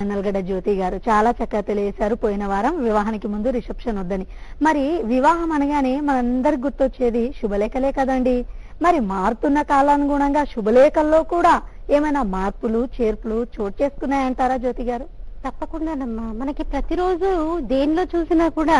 నల్గడ జ్యోతి గారు చాలా చక్కగా తెలియజేశారు. పోయిన వారం వివాహానికి ముందు రిసెప్షన్ వద్దని. మరి వివాహం అనగానే మనందరికి గుర్తొచ్చేది శుభలేఖలే కదండి. మరి మారుతున్న కాలానుగుణంగా శుభలేఖల్లో కూడా ఏమైనా మార్పులు చేర్పులు చోటు చేసుకున్నాయంటారా జ్యోతి గారు? తప్పకుండానమ్మా మనకి ప్రతిరోజు దేనిలో చూసినా కూడా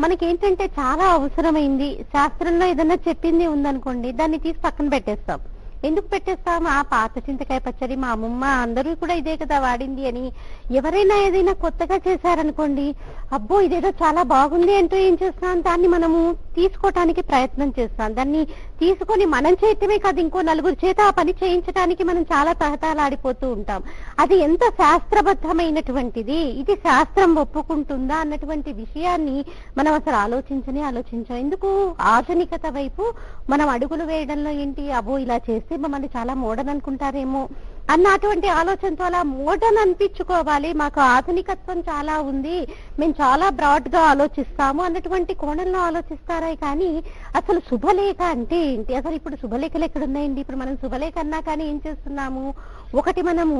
మనకేంటంటే చాలా అవసరమైంది. శాస్త్రంలో ఏదైనా చెప్పింది ఉందనుకోండి దాన్ని తీసి పక్కన పెట్టేస్తాం. ఎందుకు పెట్టేస్తాం ఆ పాత చింతకాయ పచ్చడి మా అమ్మమ్మ అందరూ కూడా ఇదే కదా వాడింది అని. ఎవరైనా ఏదైనా కొత్తగా చేశారనుకోండి అబ్బో ఇదేదో చాలా బాగుంది అంటూ ఏం చేస్తాం? దాన్ని మనము తీసుకోవటానికి ప్రయత్నం చేస్తాం. దాన్ని తీసుకొని మనం చేయటమే కాదు ఇంకో నలుగురు చేత ఆ పని చేయించడానికి మనం చాలా తహతాలాడిపోతూ ఉంటాం. అది ఎంత శాస్త్రబద్ధమైనటువంటిది? ఇది శాస్త్రం ఒప్పుకుంటుందా అన్నటువంటి విషయాన్ని మనం అసలు ఆలోచించనే ఆలోచించాం. ఎందుకు? ఆధునికత వైపు మనం అడుగులు వేయడంలో ఏంటి? అబో ఇలా చేస్తే మమ్మల్ని చాలా మోడర్న్ అనుకుంటారేమో అన్న అటువంటి ఆలోచనతో అలా మోడర్న్ అనిపించుకోవాలి. మాకు ఆధునికత్వం చాలా ఉంది. మేము చాలా బ్రాడ్గా ఆలోచిస్తాము అన్నటువంటి కోణంలో ఆలోచిస్తారే కానీ అసలు శుభలేఖ అంటే ఏంటి? అసలు ఇప్పుడు శుభలేఖలు ఎక్కడ ఉన్నాయండి ఇప్పుడు మనం శుభలేఖ అన్నా కానీ ఏం చేస్తున్నాము? ఒకటి మనము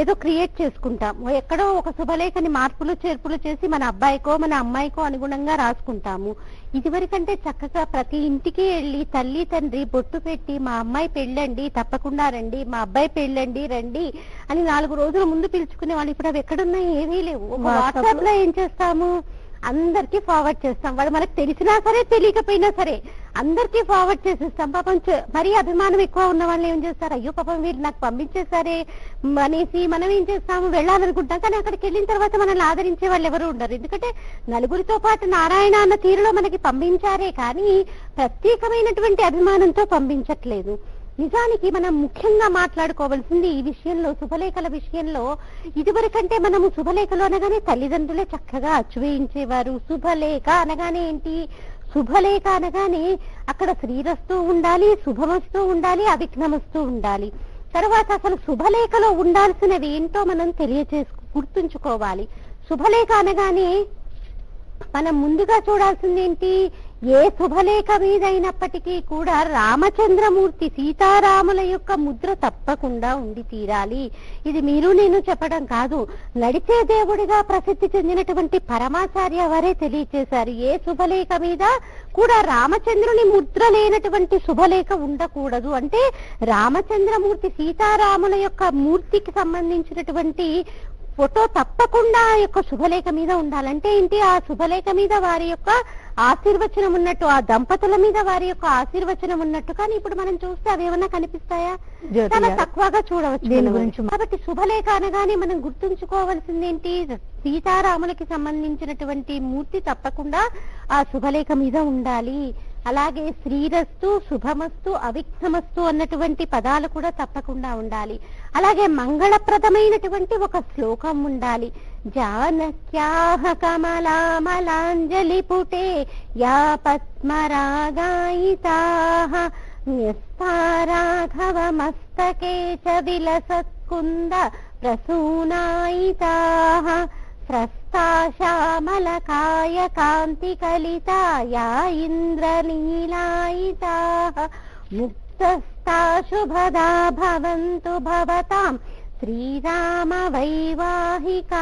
ఏదో క్రియేట్ చేసుకుంటాం. ఎక్కడో ఒక శుభలేఖని మార్పులు చేర్పులు చేసి మన అబ్బాయికో మన అమ్మాయికో అనుగుణంగా రాసుకుంటాము. ఇదివరకంటే చక్కగా ప్రతి ఇంటికి వెళ్ళి తల్లి తండ్రి బొట్టు పెట్టి మా అమ్మాయి పెళ్ళండి తప్పకుండా రండి మా అబ్బాయి పెళ్ళండి రండి అని నాలుగు రోజుల ముందు పిలుచుకునే వాళ్ళు ఇప్పుడు అవి ఎక్కడున్నాయి ఏమీ లేవు. ఒక వాట్సాప్లో ఏం చేస్తాము? అందరికి ఫార్వర్డ్ చేస్తాం. వాళ్ళు మనకు తెలిసినా సరే తెలియకపోయినా సరే అందరికి ఫార్వర్డ్ చేసేస్తాం పాపం మరీ అభిమానం ఎక్కువ ఉన్న వాళ్ళు ఏం చేస్తారు? అయ్యో పాపం వీళ్ళు నాకు పంపించేసారే అనేసి మనం ఏం చేస్తాము? వెళ్ళాలనుకుంటాం. కానీ అక్కడికి వెళ్ళిన తర్వాత మనల్ని ఆదరించే వాళ్ళు ఎవరు ఉండరు. ఎందుకంటే నలుగురితో పాటు నారాయణ అన్న తీరులో మనకి పంపించారే కానీ ప్రత్యేకమైనటువంటి అభిమానంతో పంపించట్లేదు. నిజానికి మనం ముఖ్యంగా మాట్లాడుకోవాల్సింది ఈ విషయంలో శుభలేఖల విషయంలో ఇదివరకంటే మనము శుభలేఖలు అనగానే తల్లిదండ్రులే చక్కగా అచ్చువేయించేవారు శుభలేఖ అనగానే ఏంటి? శుభలేఖ అనగానే అక్కడ శ్రీరస్తూ ఉండాలి శుభమస్తూ ఉండాలి అవిఘ్నమస్తూ ఉండాలి. తర్వాత అసలు శుభలేఖలో ఉండాల్సినవి ఏంటో మనం తెలియచేసు గుర్తుంచుకోవాలి. శుభలేఖ అనగానే మనం ముందుగా చూడాల్సింది ఏంటి? ఏ శుభలేఖ మీద అయినప్పటికీ కూడా రామచంద్రమూర్తి సీతారాముల యొక్క ముద్ర తప్పకుండా ఉండి తీరాలి. ఇది మీరు నేను చెప్పడం కాదు. నడిచే దేవుడిగా ప్రసిద్ధి చెందినటువంటి పరమాచార్య వారే తెలియచేశారు. ఏ శుభలేఖ మీద కూడా రామచంద్రుని ముద్ర లేనటువంటి శుభలేఖ ఉండకూడదు. అంటే రామచంద్రమూర్తి సీతారాముల యొక్క మూర్తికి సంబంధించినటువంటి ఫోటో తప్పకుండా ఆ యొక్క శుభలేఖ మీద ఉండాలంటే ఏంటి ఆ శుభలేఖ మీద వారి యొక్క ఆశీర్వచనం ఉన్నట్టు ఆ దంపతుల మీద వారి యొక్క ఆశీర్వచనం ఉన్నట్టు కానీ ఇప్పుడు మనం చూస్తే అవి ఏమన్నా కనిపిస్తాయా చాలా. తక్కువగా చూడవచ్చు దీని. గురించి కాబట్టి శుభలేఖ అనగానే మనం గుర్తుంచుకోవాల్సింది ఏంటి సీతారాములకి సంబంధించినటువంటి మూర్తి తప్పకుండా ఆ శుభలేఖ మీద ఉండాలి అలాగే శ్రీరస్తు శుభమస్తు అవిఘ్నమస్తు అన్నటువంటి పదాలు కూడా తప్పకుండా ఉండాలి. అలాగే మంగళప్రదమైనటువంటి ఒక శ్లోకం ఉండాలి. జానక్యాహ కమలామలాంజలి పుటే యా పద్మరాగాయితాః న్యస్తారాఘవ మస్తకే చ విలసత్కుంద ప్రసూనాయితా స్రస్తా శ్యామలకాయ కాంతి కలితాయ యా ఇంద్రనీలాయితాః ముక్తస్థా శుభదా భవంతు భవతాం శ్రీరామ వైవాహిక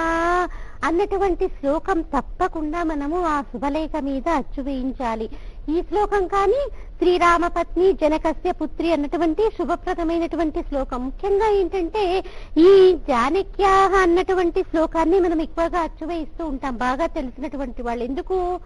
అన్నటువంటి శ్లోకం తప్పకుండా మనము ఆ శుభలేఖ మీద అచ్చు వేయించాలి. ఈ శ్లోకం కానీ శ్రీరామ పత్ని జనకస్య పుత్రి అన్నటువంటి శుభప్రదమైనటువంటి శ్లోకం. ముఖ్యంగా ఏంటంటే ఈ జానక్యాహ అన్నటువంటి శ్లోకాన్ని మనం ఎక్కువగా అచ్చు వేయిస్తూ ఉంటాం. బాగా తెలిసినటువంటి వాళ్ళు. ఎందుకు?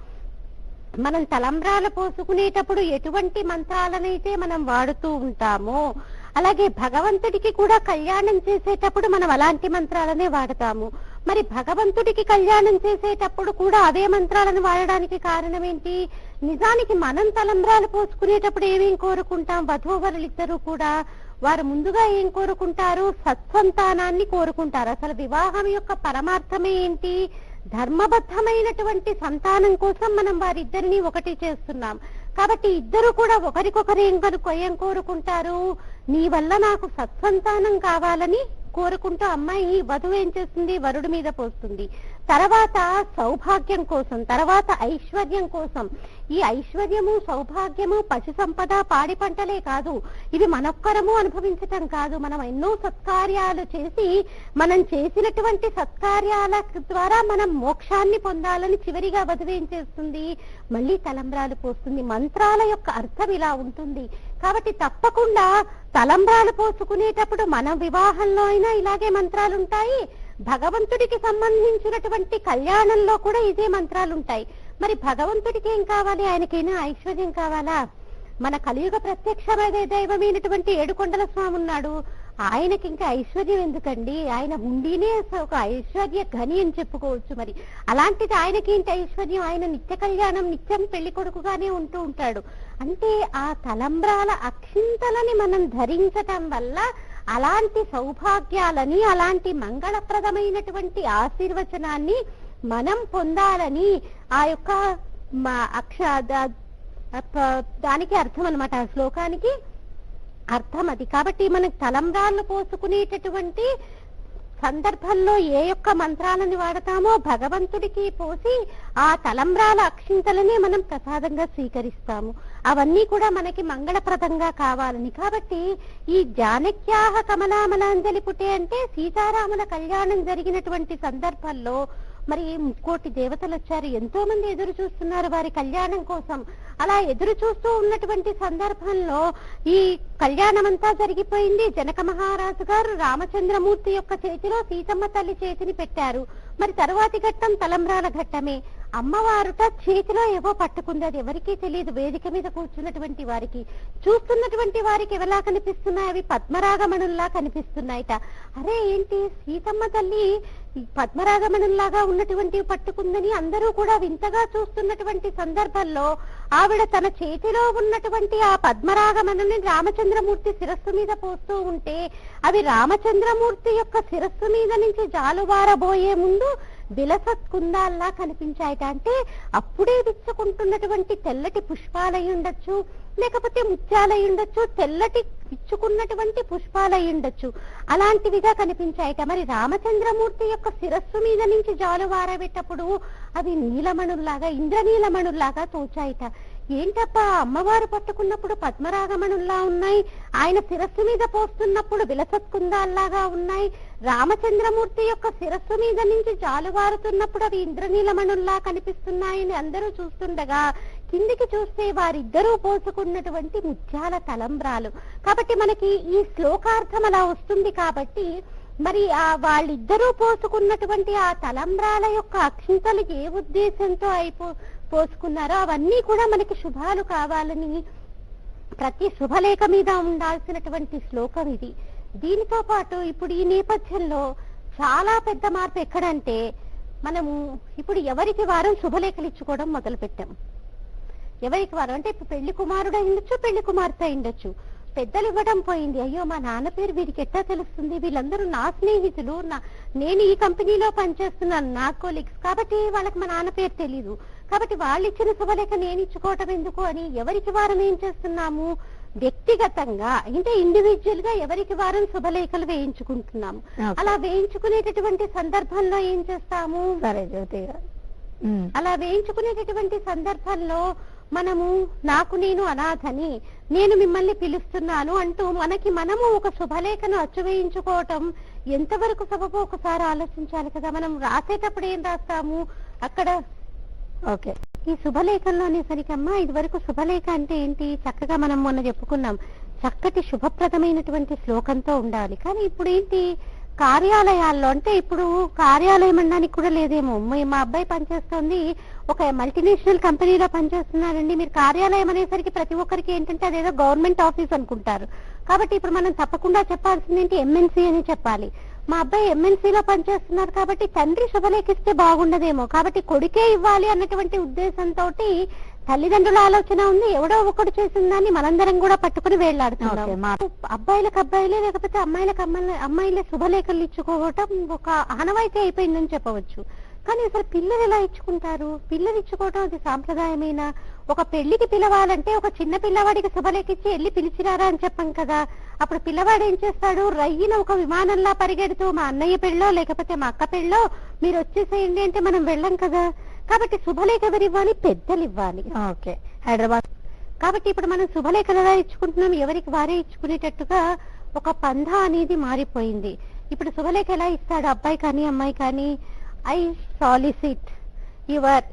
మనం తలంబ్రాలు పోసుకునేటప్పుడు ఎటువంటి మంత్రాలనైతే మనం వాడుతూ ఉంటామో అలాగే భగవంతుడికి కూడా కళ్యాణం చేసేటప్పుడు మనం అలాంటి మంత్రాలనే వాడతాము. మరి భగవంతుడికి కళ్యాణం చేసేటప్పుడు కూడా అదే మంత్రాలను వాడడానికి కారణం ఏంటి నిజానికి మనం తలంబ్రాలు పోసుకునేటప్పుడు ఏమేం కోరుకుంటాం? వధూవరులిద్దరూ కూడా వారు ముందుగా ఏం కోరుకుంటారు? సత్సంతానాన్ని కోరుకుంటారు. అసలు వివాహం యొక్క పరమార్థమే ఏంటి? ధర్మబద్ధమైనటువంటి సంతానం కోసం మనం వారిద్దరిని ఒకటి చేస్తున్నాం. కాబట్టి ఇద్దరు కూడా ఒకరికొకరు ఏం కనుక ఏం కోరుకుంటారు? నీ వల్ల నాకు సత్సంతానం కావాలని కోరుకుంటూ అమ్మాయి వధువు ఏం చేస్తుంది? వరుడి మీద పోస్తుంది. తర్వాత సౌభాగ్యం కోసం తర్వాత ఐశ్వర్యం కోసం. ఈ ఐశ్వర్యము సౌభాగ్యము పశు సంపద పాడి పంటలే కాదు. ఇవి మనొక్కరము అనుభవించటం కాదు. మనం ఎన్నో సత్కార్యాలు చేసి మనం చేసినటువంటి సత్కార్యాల ద్వారా మనం మోక్షాన్ని పొందాలని చివరిగా వధువు చేస్తుంది? మళ్ళీ తలంబ్రాలు పోస్తుంది. మంత్రాల యొక్క అర్థం ఇలా ఉంటుంది. కాబట్టి తప్పకుండా తలంబ్రాలు పోసుకునేటప్పుడు మన వివాహంలో అయినా ఇలాగే మంత్రాలు ఉంటాయి భగవంతుడికి సంబంధించినటువంటి కళ్యాణంలో కూడా ఇదే మంత్రాలు ఉంటాయి మరి భగవంతుడికి ఏం కావాలి? ఆయనకైనా ఐశ్వర్యం కావాలా? మన కలియుగ ప్రత్యక్షమైన దైవమైనటువంటి ఏడుకొండల స్వామి ఉన్నాడు ఆయనకి ఇంకా ఐశ్వర్యం ఎందుకండి? ఆయన ఉండినే ఒక ఐశ్వర్య ఘని అని చెప్పుకోవచ్చు మరి. అలాంటిది ఆయనకి ఏంటి ఐశ్వర్యం? ఆయన నిత్య కళ్యాణం నిత్యం పెళ్ళి కొడుకుగానే ఉంటూ ఉంటాడు. అంటే ఆ తలంబ్రాల అక్షింతలని మనం ధరించటం వల్ల అలాంటి సౌభాగ్యాలని అలాంటి మంగళప్రదమైనటువంటి ఆశీర్వచనాన్ని మనం పొందాలని ఆ యొక్క మా అక్ష దానికి అర్థం అనమాట ఆ శ్లోకానికి. అర్థం అది కాబట్టి మనకు తలంబ్రాలు పోసుకునేటటువంటి సందర్భంలో ఏ యొక్క మంత్రాలను వాడతామో భగవంతుడికి పోసి ఆ తలంబ్రాల అక్షింతలనే మనం ప్రసాదంగా స్వీకరిస్తాము. అవన్నీ కూడా మనకి మంగళప్రదంగా కావాలని. కాబట్టి ఈ జానక్యాహ కమలామలాంజలి పుటే అంటే సీతారాముల కళ్యాణం జరిగినటువంటి సందర్భంలో మరి ముక్కోటి దేవతలు వచ్చారు ఎంతో మంది ఎదురు చూస్తున్నారు వారి కళ్యాణం కోసం. అలా ఎదురు చూస్తూ ఉన్నటువంటి సందర్భంలో ఈ కళ్యాణం అంతా జరిగిపోయింది. జనక మహారాజు గారు రామచంద్రమూర్తి యొక్క చేతిలో సీతమ్మ తల్లి చేతిని పెట్టారు. మరి తరువాతి ఘట్టం తలంబ్రాల ఘట్టమే. అమ్మవారుట చేతిలో ఏవో పట్టుకుంది. అది ఎవరికీ తెలియదు. వేదిక మీద కూర్చున్నటువంటి వారికి చూస్తున్నటువంటి వారికి ఎవలా కనిపిస్తున్నాయి? అవి పద్మరాగమణుల్లా కనిపిస్తున్నాయిట. అరే ఏంటి? సీతమ్మ తల్లి ఈ పద్మరాగమణుల్లాగా ఉన్నటువంటి పట్టుకుందని అందరూ కూడా వింతగా చూస్తున్నటువంటి సందర్భంలో ఆవిడ తన చేతిలో ఉన్నటువంటి ఆ పద్మరాగమణుని రామచంద్రమూర్తి శిరస్సు మీద పోస్తూ ఉంటే అవి రామచంద్రమూర్తి యొక్క శిరస్సు మీద నుంచి జాలువారబోయే ముందు బిలసత్కుందాల్లా కనిపించాయట అంటే అప్పుడే విచ్చుకుంటున్నటువంటి తెల్లటి పుష్పాలై ఉండొచ్చు లేకపోతే ముత్యాలై ఉండొచ్చు తెల్లటి ఇచ్చుకున్నటువంటి పుష్పాలై ఉండొచ్చు. అలాంటివిగా కనిపించాయట. మరి రామచంద్రమూర్తి యొక్క శిరస్సు మీద నుంచి జాలు వారబెట్టప్పుడు అవి నీలమణుల్లాగా ఇంద్రనీలమణుల్లాగా తోచాయిట. ఏంటప్పా అమ్మవారు పట్టుకున్నప్పుడు పద్మరాగమణుల్లా ఉన్నాయి? ఆయన శిరస్సు మీద పోస్తున్నప్పుడు విలసత్కుందాల్లాగా ఉన్నాయి? రామచంద్రమూర్తి యొక్క శిరస్సు మీద నుంచి జాలువారుతున్నప్పుడు అవి ఇంద్రనీలమణుల్లా కనిపిస్తున్నాయని అందరూ చూస్తుండగా కిందికి చూస్తే వారిద్దరూ పోసుకున్నటువంటి ముత్యాల తలంబ్రాలు. కాబట్టి మనకి ఈ శ్లోకార్థం అలా వస్తుంది కాబట్టి మరి ఆ వాళ్ళిద్దరూ పోసుకున్నటువంటి ఆ తలంబ్రాల యొక్క అక్షింతలు ఏ ఉద్దేశంతో అయిపో పోసుకున్నారో అవన్నీ కూడా మనకి శుభాలు కావాలని ప్రతి శుభలేఖ మీద ఉండాల్సినటువంటి శ్లోకం ఇది. దీనితో పాటు ఇప్పుడు ఈ నేపథ్యంలో చాలా పెద్ద మార్పు ఎక్కడంటే మనము ఇప్పుడు ఎవరికి వారం శుభలేఖలు ఇచ్చుకోవడం మొదలు పెట్టాం ఎవరికి వారం? అంటే ఇప్పుడు పెళ్ళి కుమారుడు అయిండొచ్చు పెళ్ళి కుమార్తె అయిండొచ్చు. పెద్దలు ఇవ్వడం పోయింది. అయ్యో మా నాన్న పేరు వీరికి ఎట్టా తెలుస్తుంది? వీళ్ళందరూ నా స్నేహితులు. నా నేను ఈ కంపెనీలో పనిచేస్తున్నాను. నా కొలీగ్స్. కాబట్టి వాళ్ళకి మా నాన్న పేరు తెలీదు. కాబట్టి వాళ్ళు ఇచ్చిన శుభలేఖ నేను ఇచ్చుకోవటం ఎందుకు అని ఎవరికి వారం ఏం చేస్తున్నాము? వ్యక్తిగతంగా అంటే ఇండివిజువల్గా ఎవరికి వారం శుభలేఖలు వేయించుకుంటున్నాము. అలా వేయించుకునేటటువంటి సందర్భంలో ఏం చేస్తాము? సరే జ్యోతి. అలా వేయించుకునేటటువంటి సందర్భంలో మనము నాకు నేను అనాథని నేను మిమ్మల్ని పిలుస్తున్నాను అంటూ మనకి మనము ఒక శుభలేఖను అచ్చు వేయించుకోవటం ఎంతవరకు సబబో? ఒకసారి ఆలోచించాలి కదా. మనం రాసేటప్పుడు ఏం రాస్తాము? అక్కడ ఓకే. ఈ శుభలేఖంలోనే సరికమ్మా ఇది వరకు శుభలేఖ అంటే ఏంటి? చక్కగా మనం మొన్న చెప్పుకున్నాం. చక్కటి శుభప్రదమైనటువంటి శ్లోకంతో ఉండాలి. కానీ ఇప్పుడు ఏంటి? కార్యాలయాల్లో అంటే ఇప్పుడు కార్యాలయం అనడానికి కూడా లేదేమో. మా అబ్బాయి పనిచేస్తోంది. ఒక మల్టీనేషనల్ కంపెనీలో పనిచేస్తున్నారండి. మీరు కార్యాలయం అనేసరికి ప్రతి ఒక్కరికి ఏంటంటే అదేదో గవర్నమెంట్ ఆఫీస్ అనుకుంటారు. కాబట్టి ఇప్పుడు మనం తప్పకుండా చెప్పాల్సింది ఏంటి? ఎంఎన్సీ అని చెప్పాలి. మా అబ్బాయి MNC లో పనిచేస్తున్నారు కాబట్టి తండ్రి శుభలేఖిస్తే బాగుండదేమో. కాబట్టి కొడుకే ఇవ్వాలి అన్నటువంటి ఉద్దేశంతో తల్లిదండ్రుల ఆలోచన ఉంది. ఎవడో ఒకడు చేసిన దాన్ని మనందరం కూడా పట్టుకుని వేళ్ళాడుతున్నాం. అబ్బాయిలకు అబ్బాయిలే లేకపోతే అమ్మాయిలకు అమ్మాయిలే అమ్మాయిలే శుభలేఖలు ఇచ్చుకోవటం ఒక ఆనవాయితీ అయిపోయిందని చెప్పవచ్చు. కానీ అసలు పిల్లలు ఎలా ఇచ్చుకుంటారు? పిల్లలు ఇచ్చుకోవడం అది సాంప్రదాయమైన? ఒక పెళ్ళికి పిలవాలంటే ఒక చిన్న పిల్లవాడికి శుభలేఖిచ్చి వెళ్ళి పిలిచిరారా అని చెప్పాం కదా. అప్పుడు పిల్లవాడు ఏం చేస్తాడు? రయ్యిన ఒక విమానంలా పరిగెడుతూ మా అన్నయ్య పెళ్ళో లేకపోతే మా అక్క పెళ్ళో మీరు వచ్చేసేయండి అంటే మనం వెళ్ళం కదా. కాబట్టి శుభలేఖ ఎవరు ఇవ్వాలి పెద్దలు ఇవ్వాలి ఓకే. హైదరాబాద్. కాబట్టి ఇప్పుడు మనం శుభలేఖలు ఎలా ఇచ్చుకుంటున్నాం? ఎవరికి వారే ఇచ్చుకునేటట్టుగా ఒక పంధ అనేది మారిపోయింది. ఇప్పుడు శుభలేఖ ఎలా ఇస్తాడు? అబ్బాయి కానీ అమ్మాయి కానీ? I solicit your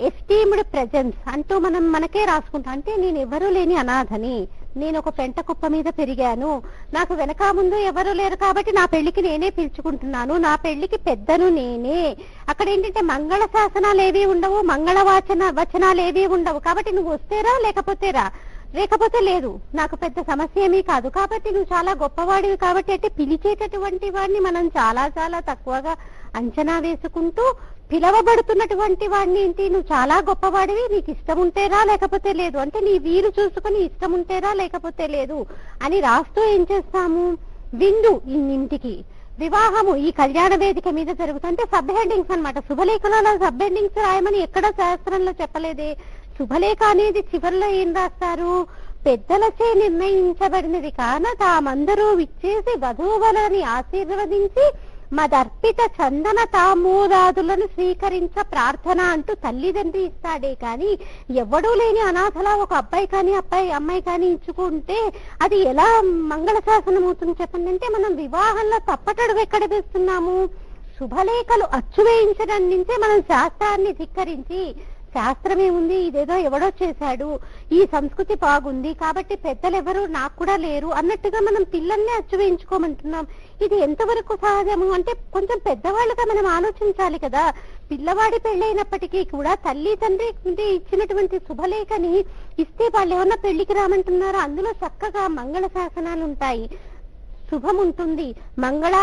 esteemed presence అంటూ మనం మనకే రాసుకుంటాం. అంటే నేను ఎవరూ లేని అనాథని. నేను ఒక పెంట కుప్ప మీద పెరిగాను. నాకు వెనక ముందు ఎవరు లేరు కాబట్టి నా పెళ్ళికి నేనే పిలుచుకుంటున్నాను. నా పెళ్ళికి పెద్దను నేనే. అక్కడ ఏంటంటే మంగళ శాసనాలు ఏవి ఉండవు మంగళ వాచన వచనాలు ఏవి ఉండవు. కాబట్టి నువ్వు వస్తేరా లేకపోతేరా? లేకపోతే లేదు. నాకు పెద్ద సమస్య ఏమీ కాదు. కాబట్టి నువ్వు చాలా గొప్పవాడివి కాబట్టి అంటే పిలిచేటటువంటి వాడిని మనం చాలా చాలా తక్కువగా అంచనా వేసుకుంటూ పిలవబడుతున్నటువంటి వాడిని ఏంటి? నువ్వు చాలా గొప్పవాడివి నీకు ఇష్టం ఉంటేరా లేకపోతే లేదు? అంటే నీ వీలు చూసుకుని ఇష్టం ఉంటేరా లేకపోతే లేదు? అని రాస్తూ ఏం చేస్తాము? విందు ఇన్నింటికి. వివాహము ఈ కళ్యాణ వేదిక మీద జరుగుతుంటే సబ్ హెడ్డింగ్స్ అనమాట శుభలేఖలలో సబ్ హెడ్డింగ్స్ రాయమని ఎక్కడ శాస్త్రంలో చెప్పలేదే. శుభలేఖ అనేది చివరిలో ఏం రాస్తారు? పెద్దలచే నిర్ణయించబడినది కాన తామందరూ విచ్చేసి వధువులని ఆశీర్వదించి మదర్పిత చందన తామూదాదులను స్వీకరించ ప్రార్థన అంటూ తల్లిదండ్రి ఇస్తాడే కానీ ఎవడూ లేని అనాథలా ఒక అబ్బాయి కానీ అబ్బాయి అమ్మాయి కానీ ఇచ్చుకుంటే అది ఎలా మంగళ శాసనం అవుతుంది చెప్పండి అంటే మనం వివాహంలో తప్పటడుగు ఎక్కడ వేస్తున్నాము? శుభలేఖలు అచ్చు వేయించడం నుంచే మనం శాస్త్రాన్ని ధిక్కరించి శాస్త్రమే ఉంది ఇదేదో ఎవడో చేశాడు ఈ సంస్కృతి బాగుంది కాబట్టి పెద్దలు ఎవరు నాకు కూడా లేరు అన్నట్టుగా మనం పిల్లల్ని అచ్చువేయించుకోమంటున్నాం ఇది ఎంతవరకు సహజము అంటే కొంచెం పెద్దవాళ్ళుగా మనం ఆలోచించాలి కదా. పిల్లవాడి పెళ్ళైనప్పటికీ కూడా తల్లి తండ్రి ఇచ్చినటువంటి శుభలేఖని ఇస్తే వాళ్ళు ఏమన్నా పెళ్ళికి రామంటున్నారో? అందులో చక్కగా మంగళ శాసనాలు ఉంటాయి శుభం ఉంటుంది మంగళ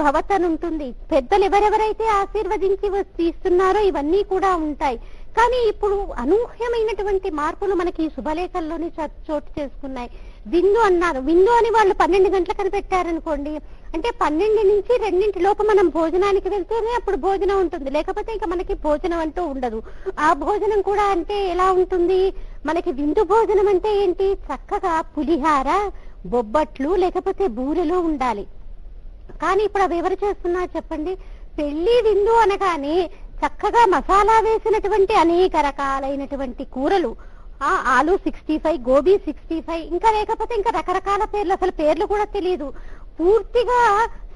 భవతన్ ఉంటుంది పెద్దలు ఎవరెవరైతే ఆశీర్వదించి తీస్తున్నారో ఇవన్నీ కూడా ఉంటాయి. కానీ ఇప్పుడు అనూహ్యమైనటువంటి మార్పులు మనకి ఈ శుభలేఖల్లోనే చోటు చేసుకున్నాయి. విందు అన్నారు. విందు అని వాళ్ళు పన్నెండు గంటలకు పెట్టారనుకోండి అంటే పన్నెండు నుంచి రెండింటి లోపు మనం భోజనానికి వెళ్తేనే అప్పుడు భోజనం ఉంటుంది. లేకపోతే ఇంకా మనకి భోజనం అంటూ ఉండదు. ఆ భోజనం కూడా అంటే ఎలా ఉంటుంది? మనకి విందు భోజనం అంటే ఏంటి? చక్కగా పులిహార బొబ్బట్లు లేకపోతే బూరెలు ఉండాలి. కానీ ఇప్పుడు అవి ఎవరు చేస్తున్నారు చెప్పండి? పెళ్ళి విందు అనగానే చక్కగా మసాలా వేసినటువంటి అనేక రకాలైనటువంటి కూరలు. ఆ aloo sixty five gobi sixty five ఇంకా లేకపోతే ఇంకా రకరకాల పేర్లు అసలు పేర్లు కూడా తెలియదు పూర్తిగా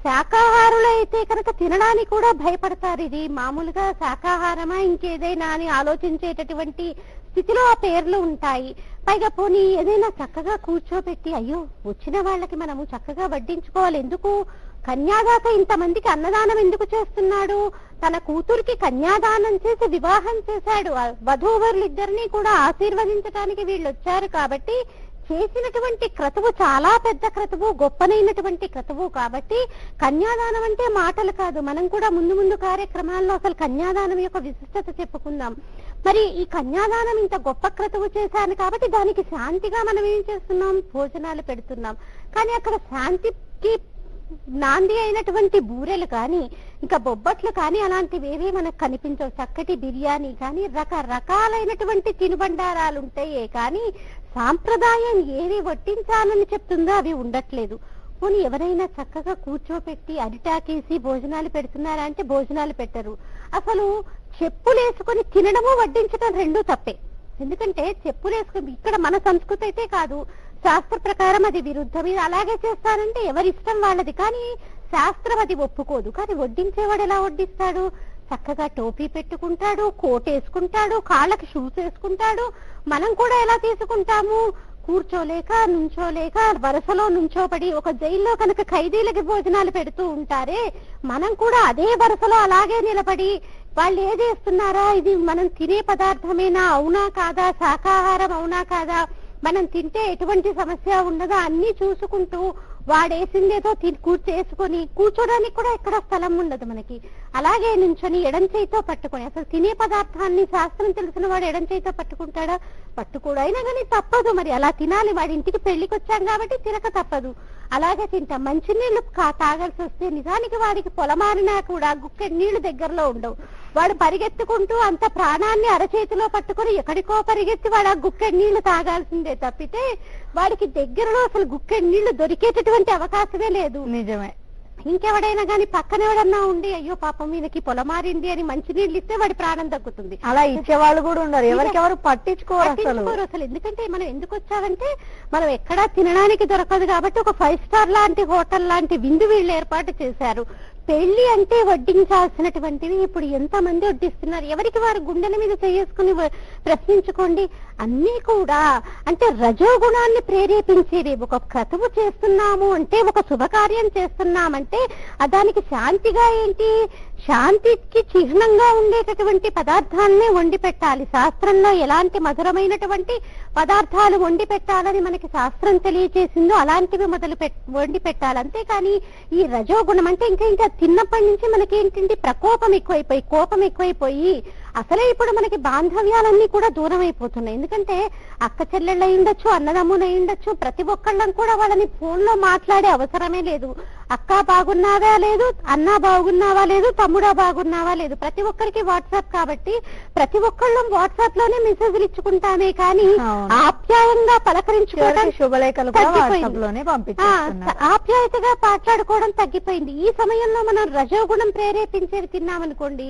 శాకాహారులు అయితే కనుక తినడానికి కూడా భయపడతారు. ఇది మామూలుగా శాకాహారమా ఇంకేదైనా అని ఆలోచించేటటువంటి స్థితిలో ఆ పేర్లు ఉంటాయి. పైగా పోనీ ఏదైనా చక్కగా కూర్చోబెట్టి అయ్యో వచ్చిన వాళ్ళకి మనము చక్కగా వడ్డించుకోవాలి. ఎందుకు? కన్యాదాత ఇంతమందికి అన్నదానం ఎందుకు చేస్తున్నాడు? తన కూతురికి కన్యాదానం చేసి వివాహం చేశాడు. వధూవరులు వధూవరులిద్దరినీ కూడా ఆశీర్వదించడానికి వీళ్ళు వచ్చారు కాబట్టి చేసినటువంటి క్రతువు చాలా పెద్ద క్రతువు గొప్పనైనటువంటి క్రతువు కాబట్టి కన్యాదానం అంటే మాటలు కాదు. మనం కూడా ముందు ముందు కార్యక్రమాల్లో అసలు కన్యాదానం యొక్క విశిష్టత చెప్పుకుందాం. మరి ఈ కన్యాదానం ఇంత గొప్ప క్రతువు చేశాను కాబట్టి దానికి శాంతిగా మనం ఏం చేస్తున్నాం? భోజనాలు పెడుతున్నాం. కానీ అక్కడ శాంతికి నాంది అయినటువంటి బూరెలు కానీ ఇంకా బొబ్బట్లు కానీ అలాంటివి ఏవీ మనకు కనిపించవు. చక్కటి బిర్యానీ కానీ రకరకాలైనటువంటి తినుబండారాలు ఉంటాయే కానీ సాంప్రదాయం ఏవి వడ్డించాలని చెప్తుందో అవి ఉండట్లేదు. పోనీ ఎవరైనా చక్కగా కూర్చోపెట్టి అరిటాకేసి భోజనాలు పెడుతున్నారా అంటే భోజనాలు పెట్టరు. అసలు చెప్పులేసుకొని తినడము వడ్డించడం రెండూ తప్పే. ఎందుకంటే చెప్పులేసుకుని ఇక్కడ మన సంస్కృతి అయితే కాదు. శాస్త్ర ప్రకారం అది విరుద్ధం ఇది అలాగే చేస్తారంటే ఎవరిష్టం వాళ్ళది. కానీ శాస్త్రం అది ఒప్పుకోదు. కానీ వడ్డించేవాడు ఎలా వడ్డిస్తాడు? చక్కగా టోపీ పెట్టుకుంటాడు కోట్ వేసుకుంటాడు కాళ్ళకి షూస్ వేసుకుంటాడు. మనం కూడా ఎలా తీసుకుంటాము? కూర్చోలేక నుంచోలేక వరుసలో నుంచోబడి ఒక జైల్లో కనుక ఖైదీలకి భోజనాలు పెడుతూ ఉంటారే మనం కూడా అదే వరుసలో అలాగే నిలబడి వాళ్ళు ఏది వేస్తున్నారా ఇది మనం తినే పదార్థమేనా? అవునా కాదా? శాకాహారం అవునా కాదా? మనం తింటే ఎటువంటి సమస్య ఉండదా? అన్ని చూసుకుంటూ వాడేసిందేదో తిని కూర్చేసుకొని కూర్చోడానికి కూడా ఎక్కడ స్థలం ఉండదు మనకి. అలాగే నుంచొని ఎడం చేయితో పట్టుకొని అసలు తినే పదార్థాన్ని శాస్త్రం తెలిసిన వాడు ఎడం చేయితో పట్టుకుంటాడా? పట్టుకోడు అయినా కానీ తప్పదు మరి. అలా తినాలి. వాడి ఇంటికి పెళ్ళికి వచ్చాం కాబట్టి తినక తప్పదు. అలాగే తింటాం. మంచినీళ్ళు కా- తాగాల్సి వస్తే నిజానికి వాడికి పొలమారినా కూడా గుక్కె నీళ్ళు దగ్గరలో ఉండవు. వాడు పరిగెత్తుకుంటూ అంత ప్రాణాన్ని అరచేతిలో పట్టుకొని ఎక్కడికో పరిగెత్తి వాడు ఆ గుక్కెడి నీళ్ళు తాగాల్సిందే తప్పితే వాడికి దగ్గరలో అసలు గుక్కెడి నీళ్ళు దొరికేటటువంటి అవకాశమే లేదు. నిజమే. ఇంకెవడైనా గాని పక్కన ఎవడన్నా ఉండి అయ్యో పాపం ఈయనకి పొలమారింది అని మంచి నీళ్ళు ఇస్తే వాడి ప్రాణం తగ్గుతుంది. అలా ఇచ్చేవాళ్ళు కూడా ఉండరు ఎవరికెవరు పట్టించుకోరు పట్టించుకోరు అసలు. ఎందుకంటే మనం ఎందుకు వచ్చామంటే మనం ఎక్కడా తినడానికి దొరకదు కాబట్టి ఒక ఫైవ్ స్టార్ లాంటి హోటల్ లాంటి విందు వీళ్ళు ఏర్పాటు చేశారు. పెళ్ళి అంటే వడ్డించాల్సినటువంటివి ఇప్పుడు ఎంత మంది వడ్డిస్తున్నారు? ఎవరికి వారు గుండెల మీద చేసుకుని ప్రశ్నించుకోండి? అన్నీ కూడా అంటే రజోగుణాన్ని ప్రేరేపించేవి. ఒక క్రతువు చేస్తున్నాము అంటే ఒక శుభకార్యం చేస్తున్నామంటే దానికి శాంతిగా ఏంటి? శాంతికి చిహ్నంగా ఉండేటటువంటి పదార్థాలనే వండి పెట్టాలి శాస్త్రంలో ఎలాంటి మధురమైనటువంటి పదార్థాలు వండి పెట్టాలని మనకి శాస్త్రం తెలియజేసిందో అలాంటివి మొదలు పెట్ వండి పెట్టాలి అంతేకాని ఈ రజోగుణం అంటే ఇంకా ఇంకా చిన్నప్పటి నుంచి మనకి ఏంటంటే ప్రకోపం ఎక్కువైపోయి కోపం ఎక్కువైపోయి అసలే ఇప్పుడు మనకి బాంధవ్యాలన్నీ కూడా దూరం అయిపోతున్నాయి ఎందుకంటే అక్క చెల్లెళ్ళు అయి ఉండొచ్చు అన్నదమ్ములు అయి ఉండొచ్చు ప్రతి ఒక్కళ్ళం కూడా వాళ్ళని ఫోన్లో మాట్లాడే అవసరమే లేదు. అక్క బాగున్నావా లేదు అన్న బాగున్నావా లేదు తమ్ముడా బాగున్నావా లేదు. ప్రతి ఒక్కరికి వాట్సాప్ కాబట్టి ప్రతి ఒక్కళ్ళం వాట్సాప్లోనే మెసేజ్లు ఇచ్చుకుంటామే కానీ. ఆప్యాయంగా పలకరించుకోవడం శుభలేఖలు ఆప్యాయతగా మాట్లాడుకోవడం తగ్గిపోయింది. ఈ సమయంలో మనం రజోగుణం ప్రేరేపించేవి తిన్నామనుకోండి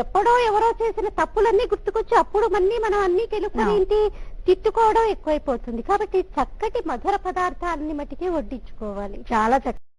ఎప్పుడో ఎవరో చేసిన తప్పులన్నీ గుర్తుకొచ్చి అప్పుడు మళ్ళీ మనం అన్ని తెలుసుకుని. ఏంటి తిట్టుకోవడం ఎక్కువైపోతుంది కాబట్టి చక్కటి మధుర పదార్థాలని మటుకే వడ్డించుకోవాలి చాలా చక్కగా